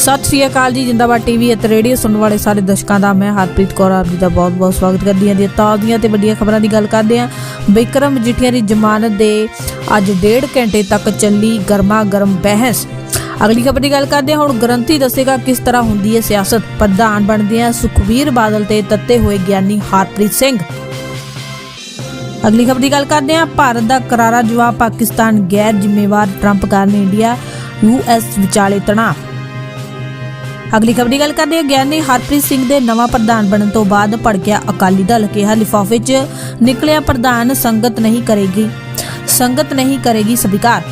ਸਤਿ ਸ਼੍ਰੀ ਅਕਾਲ ਜੀ, ਜਿੰਦਾਬਾਦ ਟੀਵੀ ਅਤੇ ਰੇਡੀਓ ਸੁਣਨ ਵਾਲੇ ਸਾਰੇ ਦਰਸ਼ਕਾਂ ਦਾ ਮੈਂ ਹਰਪ੍ਰੀਤ ਕੌਰ ਆਪ ਜੀ ਦਾ ਬਹੁਤ-ਬਹੁਤ ਸਵਾਗਤ ਕਰਦੀ ਹਾਂ। ਜੀ ਤਾਜ਼ੀਆਂ ਤੇ ਵੱਡੀਆਂ ਖਬਰਾਂ ਦੀ ਗੱਲ ਕਰਦੇ ਹਾਂ। ਵਿਕਰਮ ਮਜੀਠੀਆ ਦੀ ਜ਼ਮਾਨਤ ਦੇ ਅੱਜ ਡੇਢ ਘੰਟੇ ਤੱਕ ਚੱਲੀ ਗਰਮਾ ਗਰਮ ਬਹਿਸ। ਅਗਲੀ ਖਬਰ ਦੀ ਗੱਲ ਕਰਦੇ ਹਾਂ। ਹੁਣ ਗਰੰਟੀ ਦੱਸੇਗਾ ਕਿਸ ਤਰ੍ਹਾਂ ਹੁੰਦੀ ਹੈ ਸਿਆਸਤ। ਪ੍ਰਧਾਨ ਬਣਦੇ ਆ ਸੁਖਵੀਰ ਬਾਦਲ ਤੇ ਤੱਤੇ ਹੋਏ ਗਿਆਨੀ ਹਰਪ੍ਰੀਤ ਸਿੰਘ। ਅਗਲੀ ਖਬਰ ਦੀ ਗੱਲ ਕਰਦੇ ਹਾਂ। ਭਾਰਤ ਦਾ ਕਰਾਰਾ ਜਵਾਬ ਪਾਕਿਸਤਾਨ ਗੈਰ ਜ਼ਿੰਮੇਵਾਰ ਟਰੰਪ ਕਾਰਨ ਇੰਡੀਆ ਯੂਐਸ ਵਿਚਾਲੇ ਤਣਾਅ। ਅਗਲੀ ਖਬਰ ਦੀ ਗੱਲ ਕਰਦੇ ਹਾਂ। ਗਿਆਨੀ ਹਰਪ੍ਰੀਤ ਸਿੰਘ ਦੇ ਨਵਾਂ ਪ੍ਰਧਾਨ ਬਣਨ ਤੋਂ ਬਾਅਦ ਭੜਕਿਆ ਅਕਾਲੀ ਦਲ, ਕਿਹਾ ਲਿਫਾਫੇ 'ਚ ਨਿਕਲਿਆ ਪ੍ਰਧਾਨ, ਸੰਗਤ ਨਹੀਂ ਕਰੇਗੀ, ਸੰਗਤ ਨਹੀਂ ਕਰੇਗੀ ਸਵੀਕਾਰ।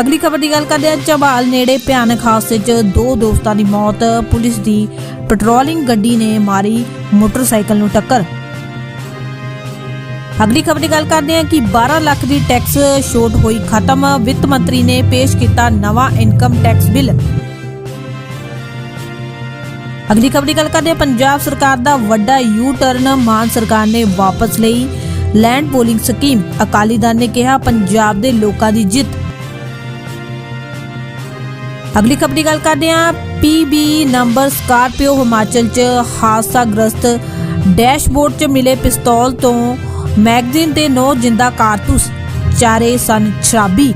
ਅਗਲੀ ਖਬਰ ਦੀ ਗੱਲ ਕਰਦੇ ਹਾਂ। ਝਬਾਲ ਨੇੜੇ ਭਿਆਨਕ ਹਾਦਸੇ 'ਚ ਦੋ ਦੋਸਤਾਂ ਦੀ ਮੌਤ, ਪੁਲਿਸ ਦੀ ਪੈਟਰੋਲਿੰਗ ਗੱਡੀ ਨੇ ਮਾਰੀ ਮੋਟਰਸਾਈਕਲ ਨੂੰ ਟੱਕਰ। ਅਗਲੀ ਖਬਰ ਦੀ ਗੱਲ ਕਰਦੇ ਹਾਂ ਕਿ 12 ਲੱਖ ਦੀ ਟੈਕਸ ਛੋਟ ਹੋਈ ਖਤਮ। ਵਿੱਤ ਮੰਤਰੀ ਨੇ ਪੇਸ਼ ਕੀਤਾ ਨਵਾਂ ਇਨਕਮ ਟੈਕਸ ਬਿੱਲ। ਅਗਲੀ ਖਬਰ ਗੱਲ ਕਰਦੇ ਹਾਂ, ਪੰਜਾਬ ਸਰਕਾਰ ਦਾ ਵੱਡਾ ਯੂ ਟਰਨ ਮਾਨ ਸਰਕਾਰ ਨੇ ਵਾਪਸ ਲਈ। Land pooling scheme Akali Dal ਨੇ ਕਿਹਾ ਪੰਜਾਬ ਦੇ ਲੋਕਾਂ ਦੀ ਜਿੱਤ। ਅਗਲੀ ਖਬਰ ਦੀ ਗੱਲ ਕਰਦੇ ਹਾਂ ਪੀਬੀ ਨੰਬਰ ਸਕਾਰਪੀਓ ਹਿਮਾਚਲ ਚ ਹਾਦਸਾਗ੍ਰਸਤ ਡੈਸ਼ਬੋਰਡ 'ਚ ਮਿਲੇ ਪਿਸਤੌਲ ਤੋਂ ਮੈਗਜ਼ੀਨ ਤੇ ਨੌ ਜਿੰਦਾ ਕਾਰਤੂਸ, ਚਾਰੇ ਸਨ ਸ਼ਰਾਬੀ।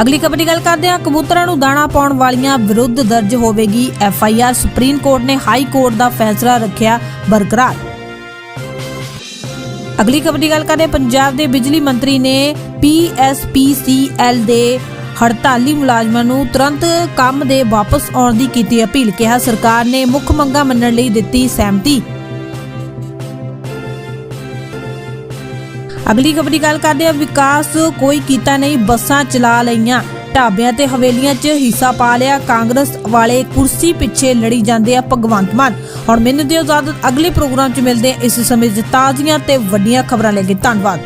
ਅਗਲੀ ਖਬਰ ਦੀ ਗੱਲ ਕਰਦੇ ਹਾਂ। ਕਬੂਤਰਾਂ ਨੂੰ ਦਾਣਾ ਪਾਉਣ ਵਾਲੀਆਂ ਵਿਰੁੱਧ ਦਰਜ ਹੋਵੇਗੀ F I R. Supreme court ਨੇ ਹਾਈ ਕੋਰਟ ਦਾ ਫੈਸਲਾ ਰੱਖਿਆ ਬਰਕਰਾਰ। ਅਗਲੀ ਖਬਰ ਦੀ ਗੱਲ ਕਰਦੇ ਪੰਜਾਬ ਦੇ ਬਿਜਲੀ ਮੰਤਰੀ ਨੇ ਪੀਐਸਪੀਸੀਐਲ ਦੇ ਹੜਤਾਲੀ ਮੁਲਾਜ਼ਮਾਂ ਨੂੰ ਤੁਰੰਤ ਕੰਮ ਦੇ ਵਾਪਸ ਆਉਣ ਦੀ ਕੀਤੀ ਅਪੀਲ। ਕਿਹਾ, ਸਰਕਾਰ ਨੇ ਮੁੱਖ ਮੰਗਾਂ ਮੰਨਣ ਲਈ ਦਿੱਤੀ ਸਹਿਮਤੀ। ਅਗਲੀ ਖਬਰ ਦੀ ਗੱਲ ਕਰਦੇ ਹਾਂ, ਵਿਕਾਸ ਕੋਈ ਕੀਤਾ ਨਹੀਂ, ਬੱਸਾਂ ਚਲਾ ਲਈਆਂ। ਢਾਬਿਆਂ ਤੇ ਹਵੇਲੀਆਂ 'ਚ ਹਿੱਸਾ ਪਾ ਲਿਆ, ਕਾਂਗਰਸ ਵਾਲੇ ਕੁਰਸੀ ਪਿੱਛੇ ਲੜੀ ਜਾਂਦੇ ਆ ਭਗਵੰਤ ਮਾਨ। ਹੁਣ ਮੈਨੂੰ ਦਿਓ ਇਜਾਜ਼ਤ, ਅਗਲੇ ਪ੍ਰੋਗਰਾਮ 'ਚ ਮਿਲਦੇ ਇਸ ਸਮੇਂ 'ਚ ਤਾਜ਼ੀਆਂ ਤੇ ਵੱਡੀਆਂ ਖਬਰਾਂ ਲੈ ਕੇ ਧੰਨਵਾਦ।